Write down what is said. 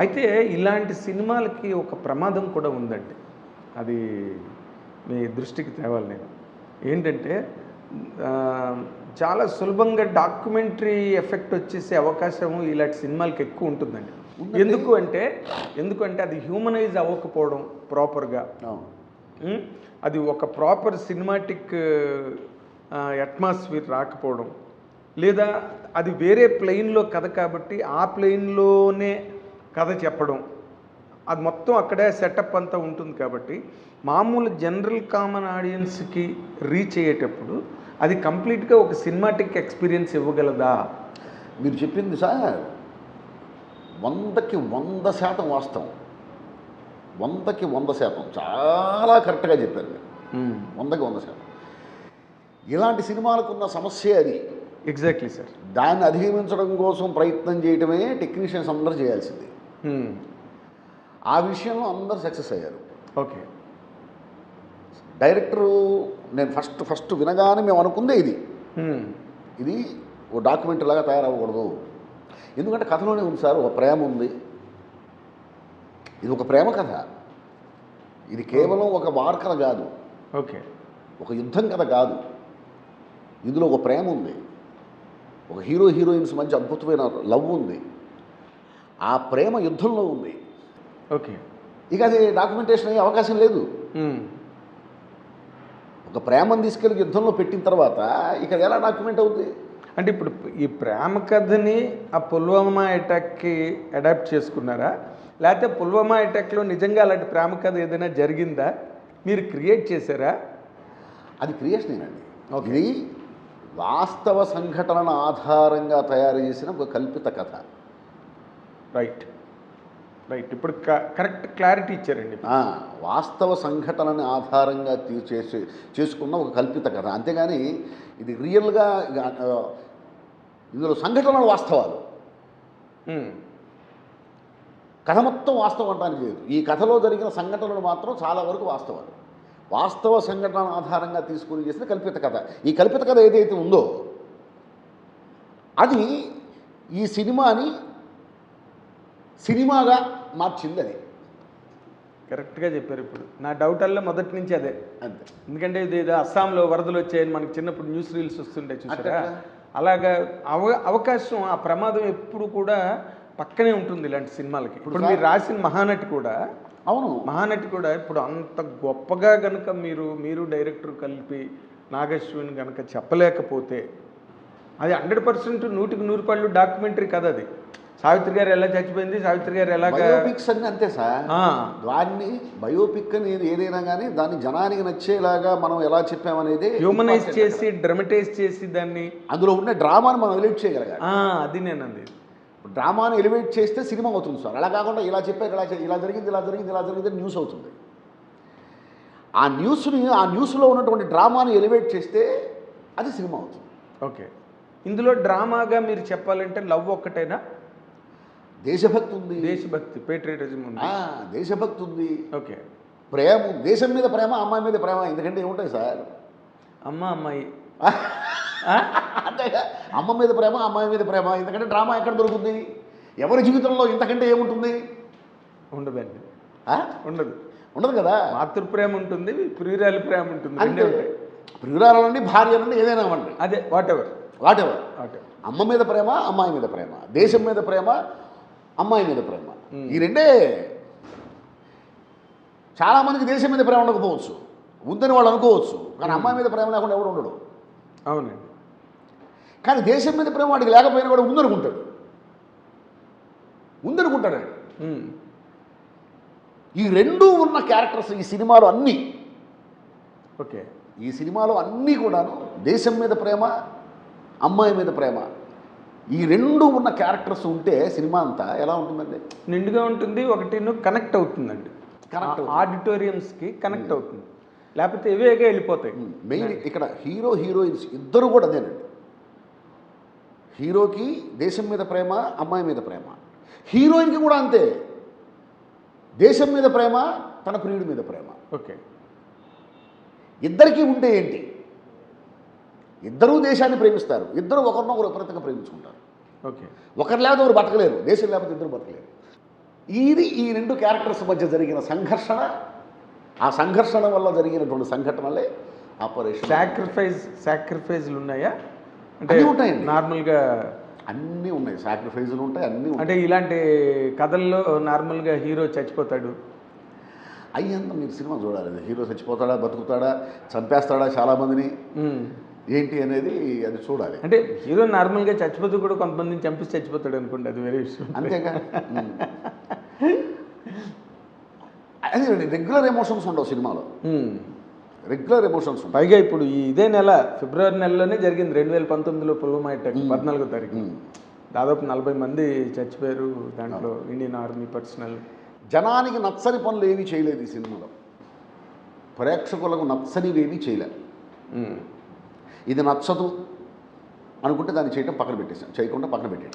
అయితే ఇలాంటి సినిమాలకి ఒక ప్రమాదం కూడా ఉందండి. అది మీ దృష్టికి తేవాలి నేను. ఏంటంటే చాలా సులభంగా డాక్యుమెంటరీ ఎఫెక్ట్ వచ్చేసే అవకాశం ఇలాంటి సినిమాలకి ఎక్కువ ఉంటుందండి. ఎందుకు అంటే ఎందుకంటే అది హ్యూమనైజ్ అవ్వకపోవడం ప్రాపర్గా. అది ఒక ప్రాపర్ సినిమాటిక్ అట్మాస్ఫియర్ రాకపోవడం. లేదా అది వేరే ప్లెయిన్లో కథ కాబట్టి ఆ ప్లెయిన్లోనే కథ చెప్పడం. అది మొత్తం అక్కడే సెటప్ అంతా ఉంటుంది కాబట్టి మామూలు జనరల్ కామన్ ఆడియన్స్కి రీచ్ అయ్యేటప్పుడు అది కంప్లీట్గా ఒక సినిమాటిక్ ఎక్స్పీరియన్స్ ఇవ్వగలదా? మీరు చెప్పింది సార్. వందకి వంద శాతం వాస్తవం. వందకి వంద శాతం. చాలా కరెక్ట్గా చెప్పారు మీరు. వందకి వంద శాతం. ఇలాంటి సినిమాలకు ఉన్న సమస్య అది. Exactly sir. దాన్ని అధిగమించడం కోసం ప్రయత్నం చేయటమే టెక్నీషియన్స్ అందరూ చేయాల్సింది. ఆ విషయంలో అందరూ సక్సెస్ అయ్యారు. ఓకే. డైరెక్టరు నేను ఫస్ట్ ఫస్ట్ వినగానే మేము అనుకుందే ఇది. ఇది ఓ డాక్యుమెంటరీ లాగా తయారవ్వకూడదు. ఎందుకంటే కథలోనే ఉంది సార్ ఒక ప్రేమ ఉంది. ఇది ఒక ప్రేమ కథ. ఇది కేవలం ఒక వార్ కథ కాదు. ఓకే. ఒక యుద్ధం కథ కాదు. ఇందులో ఒక ప్రేమ ఉంది. ఒక హీరో హీరోయిన్స్ మధ్య అద్భుతమైన లవ్ ఉంది. ఆ ప్రేమ యుద్ధంలో ఉంది. ఓకే. ఇక అది డాక్యుమెంటేషన్ అయ్యే అవకాశం లేదు. ఒక ప్రేమను తీసుకెళ్ళి యుద్ధంలో పెట్టిన తర్వాత ఇక ఎలా డాక్యుమెంట్ అవుతుంది అంటే ఇప్పుడు ఈ ప్రేమ కథని ఆ పుల్వామా అటాక్కి అడాప్ట్ చేసుకున్నారా? లేకపోతే పుల్వామా అటాక్లో నిజంగా అలాంటి ప్రేమ కథ ఏదైనా జరిగిందా? మీరు క్రియేట్ చేశారా? అది క్రియేషనేనండి ఇది వాస్తవ సంఘటనల ఆధారంగా తయారు చేసిన ఒక కల్పిత కథ. రైట్ రైట్ ఇప్పుడు కరెక్ట్ క్లారిటీ ఇచ్చారండి వాస్తవ సంఘటనని ఆధారంగా చేసి చేసుకున్న ఒక కల్పిత కథ. అంతేగాని ఇది రియల్గా ఇందులో సంఘటనలు వాస్తవాలు. కథ మొత్తం వాస్తవం అంటానికి లేదు. ఈ కథలో జరిగిన సంఘటనలు మాత్రం చాలా వరకు వాస్తవాలు. వాస్తవ సంఘటన ఆధారంగా తీసుకుని చేసిన కల్పిత కథ. ఈ కల్పిత కథ ఏదైతే ఉందో అది ఈ సినిమాని సినిమాగా మార్చింది అది కరెక్ట్గా చెప్పారు ఇప్పుడు. నా డౌట్ అల్ల మొదటి నుంచి అదే. అంతే. ఎందుకంటే ఇది ఏదో అస్సాంలో వరదలు వచ్చాయని మనకి చిన్నప్పుడు న్యూస్ రీల్స్ వస్తుండే చూసారా. అలాగా అవ అవకాశం ఆ ప్రమాదం ఎప్పుడు కూడా పక్కనే ఉంటుంది ఇలాంటి సినిమాలకి. ఇప్పుడు మీరు రాసిన మహానటి కూడా అవును. మహానటి కూడా ఇప్పుడు అంత గొప్పగా గనుక మీరు మీరు డైరెక్టర్ కలిపి నాగశ్విన్ గనక చెప్పలేకపోతే అది హండ్రెడ్ పర్సెంట్ నూటికి నూరు పళ్ళు డాక్యుమెంటరీ కదా అది సావిత్రి గారు ఎలా చచ్చిపోయింది? సావిత్రి గారు ఎలాగా? బయోపిక్స్ అన్ని అంతే సార్. దాన్ని బయోపిక్ అని ఏదైనా కానీ దాన్ని జనానికి నచ్చేలాగా మనం ఎలా చెప్పామనేది హ్యూమనైజ్ చేసి డ్రమటైజ్ చేసి దాన్ని. అందులో ఉన్న డ్రామాని మనం ఎలివేట్ చేయగలగాలి. అది నేను అంది. డ్రామాని ఎలివేట్ చేస్తే సినిమా అవుతుంది సార్. అలా కాకుండా ఇలా చెప్పారు ఇలా ఇలా జరిగింది ఇలా జరిగింది ఇలా జరిగింది అని న్యూస్ అవుతుంది. ఆ న్యూస్ని ఆ న్యూస్లో ఉన్నటువంటి డ్రామాని ఎలివేట్ చేస్తే అది సినిమా అవుతుంది. ఓకే. ఇందులో డ్రామాగా మీరు చెప్పాలంటే లవ్ ఒక్కటేనా? దేశభక్తి ఉంది. దేశభక్తి పేట్రియటిజం ఉంది. దేశభక్తి ఉంది. ఓకే. ప్రేమ. దేశం మీద ప్రేమ అమ్మాయి మీద ప్రేమ ఎందుకంటే ఏముంటాయి సార్? అమ్మ అమ్మాయి. అంతేగా అమ్మ మీద ప్రేమ అమ్మాయి మీద ప్రేమ ఎందుకంటే డ్రామా ఎక్కడ దొరుకుతుంది? ఎవరి జీవితంలో ఇంతకంటే ఏముంటుంది? ఉండదండి? ఉండదు. ఉండదు కదా? మాతృ ప్రేమ ఉంటుంది ప్రియురాలి ప్రేమ ఉంటుంది ఉంటాయి. ప్రియురాలనండి భార్య నుండి ఏదైనా అవ్వండి. అదే వాట్ ఎవర్ వాట్ ఎవర్ అమ్మ మీద ప్రేమ అమ్మాయి మీద ప్రేమ దేశం మీద ప్రేమ అమ్మాయి మీద ప్రేమ. ఈ రెండే చాలామందికి దేశం మీద ప్రేమ ఉండకపోవచ్చు. ఉందని వాళ్ళు అనుకోవచ్చు. కానీ అమ్మాయి మీద ప్రేమ లేకుండా ఎవడు ఉండడు. అవునండి. కానీ దేశం మీద ప్రేమ వాడికి లేకపోయినా కూడా ఉందనుకుంటాడు. ఉందనుకుంటాడు ఈ రెండూ ఉన్న క్యారెక్టర్స్ ఈ సినిమాలో అన్నీ. ఓకే. ఈ సినిమాలో అన్నీ కూడాను దేశం మీద ప్రేమ అమ్మాయి మీద ప్రేమ. ఈ రెండు ఉన్న క్యారెక్టర్స్ ఉంటే సినిమా అంతా ఎలా ఉంటుందండి? నిండుగా ఉంటుంది ఒకటి కనెక్ట్ అవుతుందండి. అవుతుంది. ఆడిటోరియంస్కి కనెక్ట్ అవుతుంది. లేకపోతే ఇవేగా వెళ్ళిపోతాయి. మెయిన్ ఇక్కడ హీరో హీరోయిన్స్ ఇద్దరు కూడా అదేనండి. హీరోకి దేశం మీద ప్రేమ అమ్మాయి మీద ప్రేమ. హీరోయిన్కి కూడా అంతే. దేశం మీద ప్రేమ తన ప్రియుడి మీద ప్రేమ. ఓకే. ఇద్దరికీ ఉంటే ఏంటి? ఇద్దరూ దేశాన్ని ప్రేమిస్తారు. ఇద్దరు ఒకరినొకరు విపరీతంగా ప్రేమించుకుంటారు. ఓకే. ఒకరు లేకపోతే ఒకరు బతకలేరు. దేశం లేకపోతే ఇద్దరు బతకలేరు. ఇది ఈ రెండు క్యారెక్టర్స్ మధ్య జరిగిన సంఘర్షణ. ఆ సంఘర్షణ వల్ల జరిగినటువంటి సంఘటనలే ఆపరేషన్ సాక్రిఫైస్ సాక్రిఫైజ్లు ఉన్నాయా? అంటే ఉంటాయండి. నార్మల్గా అన్నీ ఉన్నాయి. సాక్రిఫైజులు ఉంటాయి అన్నీ ఉంటాయి. అంటే ఇలాంటి కథల్లో నార్మల్గా హీరో చచ్చిపోతాడు. అయ్యంత మీరు సినిమా చూడాలి. హీరో చచ్చిపోతాడా బతుకుతాడా చంపేస్తాడా చాలామందిని. ఏంటి అనేది అది చూడాలి. అంటే హీరో నార్మల్గా చచ్చిపోతూ కూడా కొంతమందిని చంపి చచ్చిపోతాడు అనుకోండి అది వేరే విషయం. అంతేగా. అది రెగ్యులర్ ఎమోషన్స్ ఉండవు సినిమాలో. రెగ్యులర్ ఎమోషన్స్ ఉంటాయి పైగా ఇప్పుడు ఈ ఇదే నెల ఫిబ్రవరి నెలలోనే జరిగింది రెండు వేల పంతొమ్మిదిలో పుల్వామా అటాక్ పద్నాలుగో తారీఖు. దాదాపు నలభై మంది చచ్చిపోయారు దాంట్లో ఇండియన్ ఆర్మీ పర్సనల్. జనానికి నచ్చని పనులు ఏమీ చేయలేదు ఈ సినిమాలో. ప్రేక్షకులకు నచ్చనివి ఏమీ చేయలేదు ఇది నచ్చదు అనుకుంటే దాన్ని చేయటం పక్కన పెట్టేసాం చేయకుండా పక్కన పెట్టేయడం